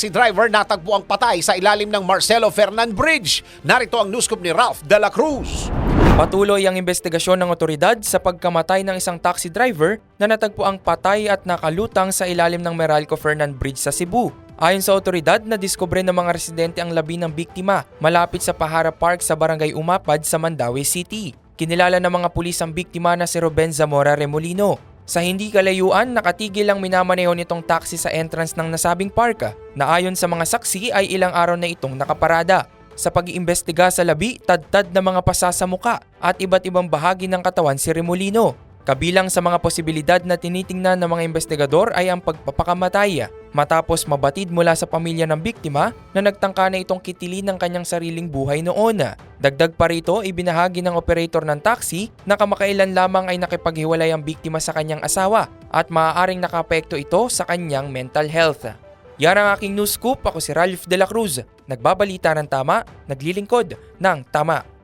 taxi driver natagpo ang patay sa ilalim ng Marcelo Fernan Bridge. Narito ang newscoop ni Ralph De La Cruz. Patuloy ang investigasyon ng otoridad sa pagkamatay ng isang taxi driver na natagpo ang patay at nakalutang sa ilalim ng Meralco Fernan Bridge sa Cebu. Ayon sa otoridad, nadiskubre ng mga residente ang labi ng biktima malapit sa Pahara Park sa Barangay Umapad sa Mandawi City. Kinilala ng mga pulis ang biktima na si Ruben Zamora Remolino. Sa hindi kalayuan, nakatigil ang minamaneho nitong taxi sa entrance ng nasabing parka na ayon sa mga saksi ay ilang araw na itong nakaparada. Sa pag-iimbestiga sa labi, tadtad na mga pasa sa muka at iba't ibang bahagi ng katawan si Remolino. Kabilang sa mga posibilidad na tinitingnan ng mga investigador ay ang pagpapakamatay matapos mabatid mula sa pamilya ng biktima na nagtangka na itong kitilin ng kanyang sariling buhay noon. Dagdag pa rito, ibinahagi ng operator ng taxi na kamakailan lamang ay nakipaghiwalay ang biktima sa kanyang asawa at maaaring nakapekto ito sa kanyang mental health. Yan ang aking news scoop. Ako si Ralph De La Cruz. Nagbabalita ng tama, naglilingkod ng tama.